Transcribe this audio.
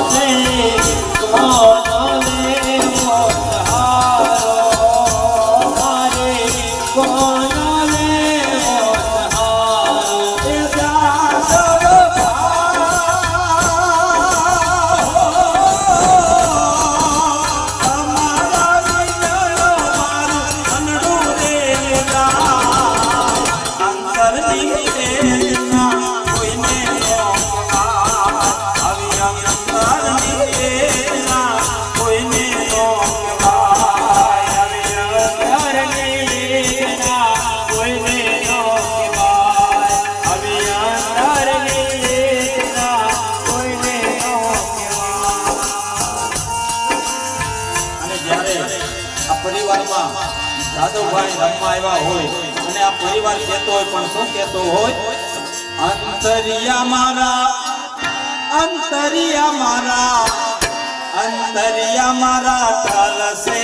আছে આ પરિવારમાં રાધવભાઈ રમવા આવ્યા હોય અને આ પરિવાર કહેતો હોય, પણ શું કહેતો હોય? અંતરિયા મારા અંતરિયા મારા અંતરિયા મારા ચાલશે